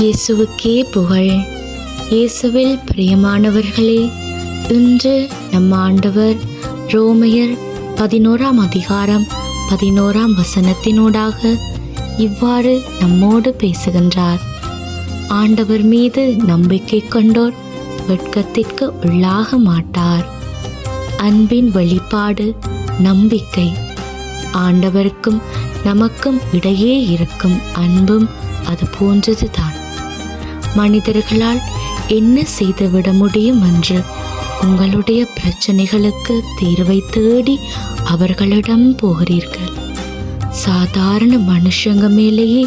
இயேசுவுக்கே புகழ். இயேசுவில் பிரியமானவர்களே இன்று நம் ஆண்டவர் ரோமையர் பதினோராம் அதிகாரம் பதினோராம் வசனத்தினூடாக இவ்வாறு நம்மோடு பேசுகின்றார். ஆண்டவர் மீது நம்பிக்கை கொண்டோர் வெட்கத்திற்கு உள்ளாக மாட்டார். அன்பின் வெளிப்பாடு நம்பிக்கை. ஆண்டவருக்கும் நமக்கும் இடையே இருக்கும் அன்பும் அது போன்றதுதான் மனிதர்களால் என்ன செய்துவிட முடியும் என்று உங்களுடைய பிரச்சனைகளுக்கு தீர்வை தேடி அவர்களிடம் போகிறீர்கள். சாதாரண மனுஷங்க மேலேயே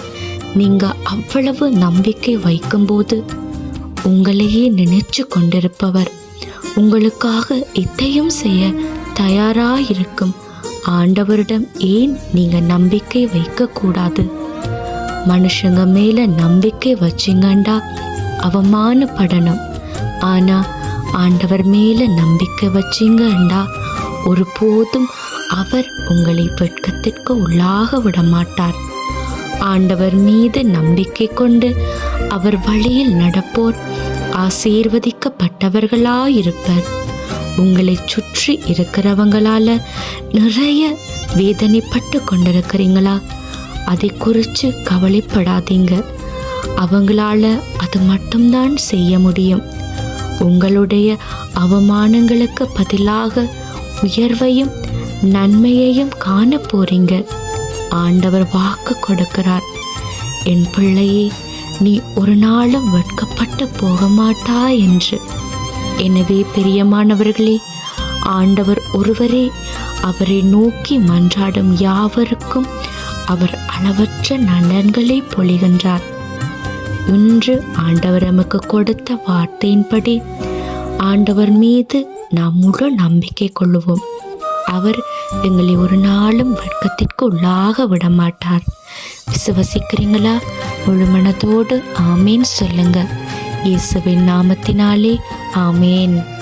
நீங்க அவ்வளவு நம்பிக்கை வைக்கும்போது உங்களையே நினைச்சு கொண்டிருப்பவர் உங்களுக்காக இத்தையும் செய்ய தயாராயிருக்கும். ஆண்டவரிடம் ஏன் நீங்க நம்பிக்கை வைக்கக்கூடாது? மனுஷங்க மேல நம்பிக்கை வச்சிங்கண்டா. அவமானப்படணும் ஆனா ஆண்டவர் மேல நம்பிக்கை வச்சிங்கண்டா. ஒருபோதும் அவர் உங்களை வெட்கத்திற்கு உள்ளாக விட மாட்டார் ஆண்டவர் மீது நம்பிக்கை கொண்டு அவர் வழியில் நடப்போர் ஆசீர்வதிக்கப்பட்டவர்களாயிருப்பர். உங்களை சுற்றி இருக்கிறவங்களால நிறைய வேதனைப்பட்டு கொண்டிருக்கிறீங்களா? அதை குறித்து கவலைப்படாதீங்க. அவங்களால அது மட்டும்தான் செய்ய முடியும். உங்களுடைய அவமானங்களுக்கு பதிலாக உயர்வையும் நன்மையையும் காண போறீங்க. ஆண்டவர் வாக்கு கொடுக்கிறார். என் பிள்ளையே நீ ஒரு நாளும் வெட்கப்பட்டு போக மாட்டா என்று. எனவே பிரியமானவர்களே ஆண்டவர் ஒருவரே அவரை நோக்கி மன்றாடும் யாவருக்கும் அவர் அளவற்ற நலன்களை பொழிகின்றார். இன்று ஆண்டவர் நமக்கு கொடுத்த வார்த்தையின்படி ஆண்டவர் மீது நாம் முழு நம்பிக்கை கொள்ளுவோம். அவர் எங்களை ஒரு நாளும் வர்க்கத்திற்கு உள்ளாக விட மாட்டார் விசுவசிக்கிறீங்களா? முழு மனதோடு ஆமேன் சொல்லுங்க. இயேசுவின் நாமத்தினாலே ஆமேன்.